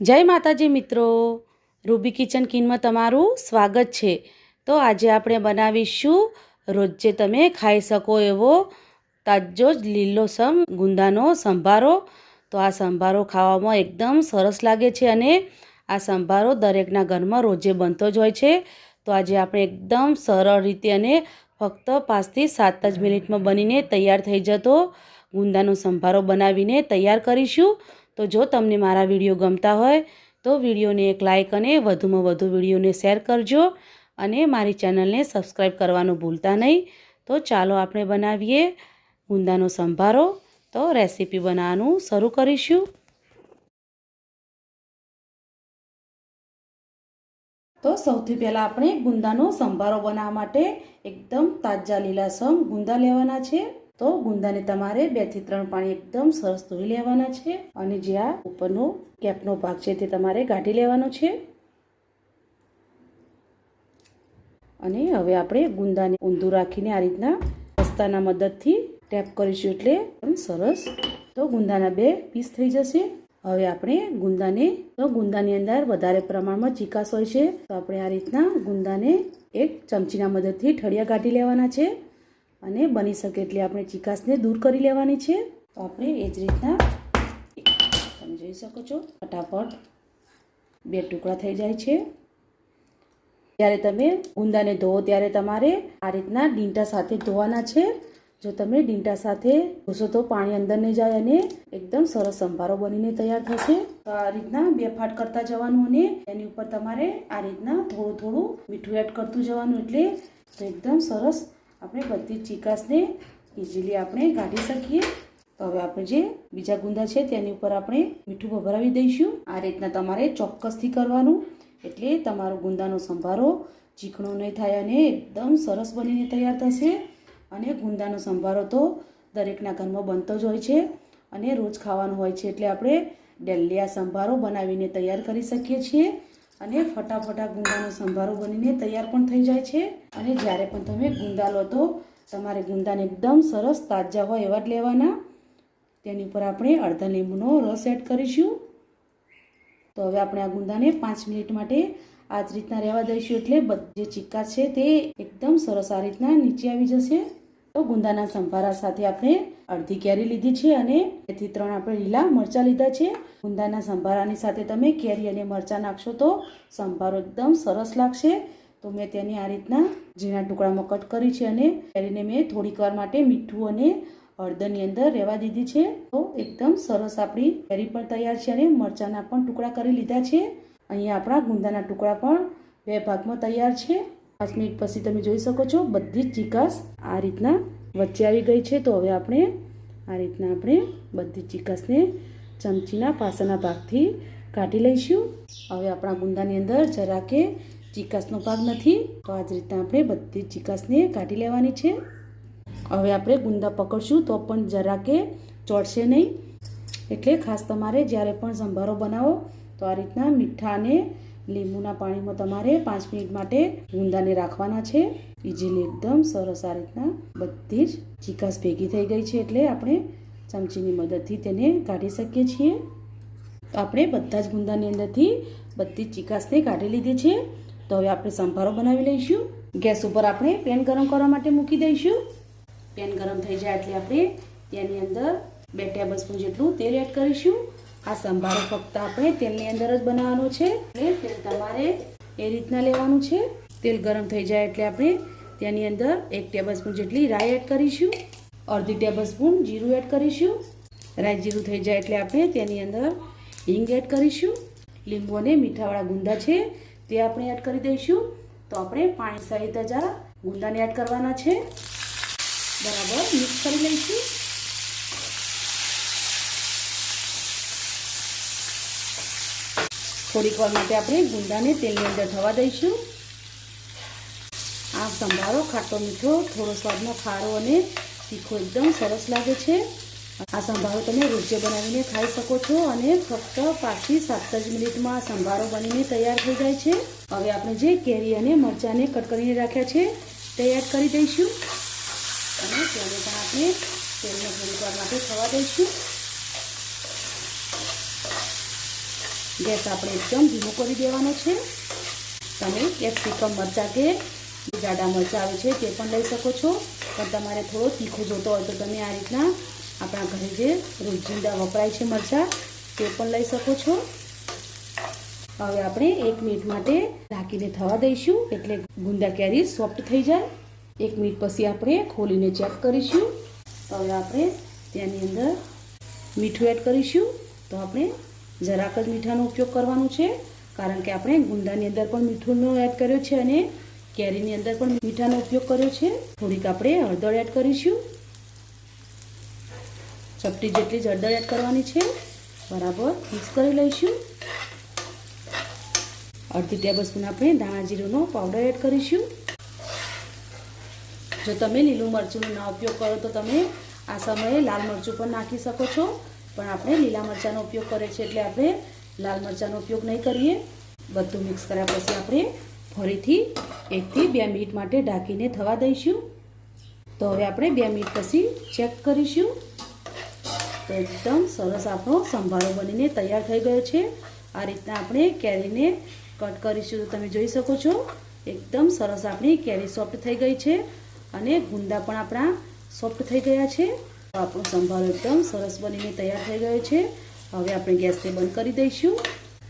જય માતાજી મિત્રો. રૂબી કિચન કિનમાં તમારું સ્વાગત છે. તો આજે આપણે બનાવીશું રોજે તમે ખાઈ શકો એવો તાજો જ લીલોસમ ગુંદાનો સંભારો. તો આ સંભારો ખાવામાં એકદમ સરસ લાગે છે અને આ સંભારો દરેકના ઘરમાં રોજે બનતો જ હોય છે. તો આજે આપણે એકદમ સરળ રીતે અને ફક્ત પાંચથી સાત જ મિનિટમાં બનીને તૈયાર થઈ જતો ગુંદાનો સંભારો બનાવીને તૈયાર કરીશું. તો જો તમને મારા વીડિયો ગમતા હોય, તો વિડીયોને એક લાઇક અને વધુમાં વધુ વિડીયોને શેર કરજો અને મારી ચેનલને સબસ્ક્રાઈબ કરવાનું ભૂલતા નહીં. તો ચાલો આપણે બનાવીએ ગુંદાનો સંભારો. તો રેસીપી બનાવવાનું શરૂ કરીશું. તો સૌથી પહેલાં આપણે ગુંદાનો સંભારો બનાવવા માટે એકદમ તાજા લીલાસમ ગુંદા લેવાના છે. તો ગુંદાને તમારે બેથી ત્રણ પાણી એકદમ સરસ ધોઈ લેવાના છે અને જે આ ઉપરનો કેપનો ભાગ છે તે તમારે કાઢી લેવાનો છે. અને હવે આપણે ગુંદાને ઊંધું રાખીને આ રીતના રસ્તાના મદદથી ટેપ કરીશું એટલે સરસ. તો ગુંદાના બે પીસ થઈ જશે. હવે આપણે ગુંદાને, તો ગુંદાની અંદર વધારે પ્રમાણમાં ચીકાશ હોય છે. તો આપણે આ રીતના ગુંદાને એક ચમચીના મદદથી ઠળિયા કાઢી લેવાના છે. અને બની શકે એટલે આપણે ચીકાશને દૂર કરી લેવાની છે. તો આપણે એ જ રીતના તમે જોઈ શકો છો, ફટાફટ બે ટુકડા થઈ જાય છે. જ્યારે તમે ગુંદાને ધોવો ત્યારે તમારે આ રીતના ડીંટા સાથે ધોવાના છે. જો તમે ડીંટા સાથે ધોશો તો પાણી અંદર નહીં જાય અને એકદમ સરસ સંભારો બનીને તૈયાર થશે. તો આ રીતના બે ફાટ કરતા જવાનું અને એની ઉપર તમારે આ રીતના થોડું થોડું મીઠું એડ કરતું જવાનું એટલે એકદમ સરસ આપણે બધી જ ચીકાશને ઇઝીલી આપણે કાઢી શકીએ. તો હવે આપણે જે બીજા ગુંદા છે તેની ઉપર આપણે મીઠું ભભરાવી દઈશું. આ રીતના તમારે ચોક્કસથી કરવાનું. એટલે તમારો ગુંદાનો સંભારો ચીકણો નહીં થાય અને એકદમ સરસ બનીને તૈયાર થશે. અને ગુંદાનો સંભારો તો દરેકના ઘરમાં બનતો જ હોય છે અને રોજ ખાવાનો હોય છે. એટલે આપણે ડેલી સંભારો બનાવીને તૈયાર કરી શકીએ છીએ. અને ફટાફટા ગુંદાનો સંભારો બનીને તૈયાર પણ થઈ જાય છે. અને જ્યારે પણ તમે ગુંદા લો તો તમારે ગુંદાને એકદમ સરસ તાજા હોય એવા જ લેવાના. તેની ઉપર આપણે અડધા લીંબુનો રસ એડ કરીશું. તો હવે આપણે આ ગુંદાને પાંચ મિનિટ માટે આ જ રીતના રહેવા દઈશું એટલે જે ચિક્કા છે તે એકદમ સરસ આ રીતના નીચે આવી જશે. તો ગુંદાના સંભારા સાથે આપણે અડધી કેરી લીધી છે અને બેથી ત્રણ આપણે લીલા મરચાં લીધા છે. ગુંદાના સંભારાની સાથે તમે કેરી અને મરચાં નાખશો તો સંભારો એકદમ સરસ લાગશે. તો મેં તેની આ રીતના ઝીણા ટુકડામાં કટ કરી છે અને કેરીને મેં થોડીક વાર માટે મીઠું અને હળદરની અંદર રહેવા દીધી છે. તો એકદમ સરસ આપણી કેરી પણ તૈયાર છે અને મરચાંના પણ ટુકડા કરી લીધા છે. અહીંયા આપણા ગુંદાના ટુકડા પણ બે ભાગમાં તૈયાર છે. પાંચ મિનિટ પછી તમે જોઈ શકો છો બધી જ ચીકાસ આ રીતના વચ્ચે આવી ગઈ છે, તો હવે આપણે આ રીતના આપણે બધી ચિકસને ચમચીના પાસાના ભાગથી કાઢી લઈશું. હવે આપણા ગુંદાની અંદર જરા કે ચિકસનો ભાગ નથી, તો આ જ રીતના આપણે બધી જ ચીકાશને કાઢી લેવાની છે. હવે આપણે ગુંદા પકડશું, તો પણ જરા કે ચોડશે નહીં. એટલે ખાસ તમારે જ્યારે પણ સંભારો બનાવો, તો આ રીતના મીઠા અને લીંબુના પાણીમાં તમારે પાંચ મિનિટ માટે ગુંદાને રાખવાના છે. ઇઝીલી એકદમ સરસ આ રીતના બધી જ ચીકાશ ભેગી થઈ ગઈ છે એટલે આપણે ચમચીની મદદથી તેને કાઢી શકીએ છીએ. તો આપણે બધા જ ગુંદાની અંદરથી બધી જ ચીકાશને કાઢી લીધી છે. તો હવે આપણે સંભારો બનાવી લઈશું. ગેસ ઉપર આપણે પેન ગરમ કરવા માટે મૂકી દઈશું. પેન ગરમ થઈ જાય એટલે આપણે તેની અંદર બે ટેબલ જેટલું તેલ એડ કરીશું. આ સંભારો ફક્ત આપણે તેલની અંદર જ બનાવવાનો છે. તેલ તમારે એ રીતના લેવાનું છે. તેલ ગરમ થઈ જાય એટલે આપણે તેની અંદર એક ટેબલ સ્પૂન જેટલી રાઈ એડ કરીશું. અડધી ટેબલ જીરું એડ કરીશું. રાઈ જીરું થઈ જાય એટલે આપણે તેની અંદર હિંગ એડ કરીશું. લીંબુ અને મીઠાવાળા ગુંદા છે તે આપણે એડ કરી દઈશું. તો આપણે પાણી સહિત જ આ ગુંદાને એડ કરવાના છે. બરાબર મિક્સ કરી લઈશું. થોડીક વાર માટે આપણે ગુંદાને તેલની અંદર થવા દઈશું. આ સંભારો ખાટો મીઠો, થોડો સ્વાદનો ખારો અને તીખો એકદમ સરસ લાગે છે. આ સંભારો તમે રોજે બનાવીને ખાઈ શકો છો અને ફક્ત પાંચથી સાત જ મિનિટમાં સંભારો બનીને તૈયાર થઈ જાય છે. હવે આપણે જે કેરી અને મરચાંને કટ કરીને રાખ્યા છે તૈયાર કરી દઈશું. અને તેને પણ આપણે તેલને થોડીક વાર માટે થવા દઈશું. ગેસ આપણે એકદમ ધીમો કરી દેવાનો છે. તમે કેપ્સિકમ મરચાં કે જાડા મરચાં આવે છે તે પણ લઈ શકો છો. પણ તમારે થોડો તીખો જોતો હોય તો તમે આ રીતના આપણા ઘરે જે રોજિંદા વપરાય છે મરચાં, તે પણ લઈ શકો છો. હવે આપણે એક મિનિટ માટે ઢાંકીને થવા દઈશું એટલે ગુંદા કેરી સોફ્ટ થઈ જાય. એક મિનિટ પછી આપણે ખોલીને ચેક કરીશું. હવે આપણે તેની અંદર મીઠું એડ કરીશું. તો આપણે જરાક જ મીઠાનો ઉપયોગ કરવાનો છે, કારણ કે આપણે ગુંદાની અંદર પણ મીઠુંનો એડ કર્યો છે અને કેરીની અંદર પણ મીઠાનો ઉપયોગ કર્યો છે. થોડીક આપણે હળદર એડ કરીશું. ચપટી જેટલી જ હળદર એડ કરવાની છે. બરાબર મિક્સ કરી લઈશું. અડધી ટેબલ સ્પૂન આપણે ધાણા જીરુંનો પાવડર એડ કરીશું. જો તમે લીલું મરચુંનો ના ઉપયોગ કરો તો તમે આ સમયે લાલ મરચું પણ નાખી શકો છો. પણ આપણે લીલા મરચાંનો ઉપયોગ કરીએ છીએ એટલે આપણે લાલ મરચાંનો ઉપયોગ નહીં કરીએ. બધું મિક્સ કર્યા પછી આપણે ફરીથી એકથી બે મિનિટ માટે ઢાંકીને થવા દઈશું. તો હવે આપણે બે મિનિટ પછી ચેક કરીશું. તો એકદમ સરસ આપણો સંભારો બનીને તૈયાર થઈ ગયો છે. આ રીતના આપણે કેરીને કટ કરીશું. તમે જોઈ શકો છો, એકદમ સરસ આપણી કેરી સોફ્ટ થઈ ગઈ છે અને ગુંદા પણ આપણા સોફ્ટ થઈ ગયા છે. આપણો સંભારો એકદમ. સરસ બનીને તૈયાર થઈ ગયો છે. હવે આપણે ગેસને બંધ કરી દઈશું.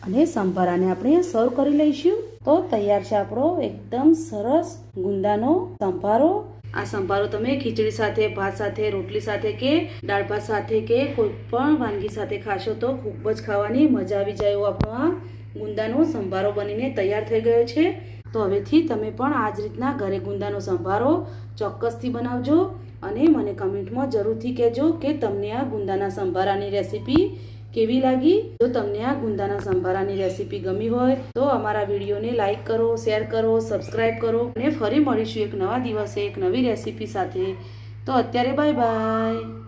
અને સંભારાને આપણે સર્વ કરી લઈશું. તો તૈયાર છે આપણો એકદમ સરસ ગુંદાનો સંભારો. આ સંભારો તમે ખીચડી સાથે, ભાત સાથે, રોટલી સાથે કે દાળ ભાત સાથે કે કોઈ પણ વાનગી સાથે ખાશો તો ખૂબ જ ખાવાની મજા આવી જાય એવો આપણો આ ગુંદાનો સંભારો બનીને તૈયાર થઈ ગયો છે. તો હવેથી તમે પણ આ જ રીતના ઘરે ગુંદાનો સંભારો ચોક્કસથી બનાવજો. અને મને કમેન્ટમાં જરૂરથી કહેજો કે તમને આ ગુંદાના સંભારાની રેસીપી કેવી લાગી? જો તમને આ ગુંદાના સંભારાની રેસીપી ગમી હોય, તો અમારા વિડીયોને લાઇક કરો, શેર કરો સબસ્ક્રાઈબ કરો અને ફરી મળીશું એક નવા દિવસે એક નવી રેસીપી સાથે. તો અત્યારે બાય બાય.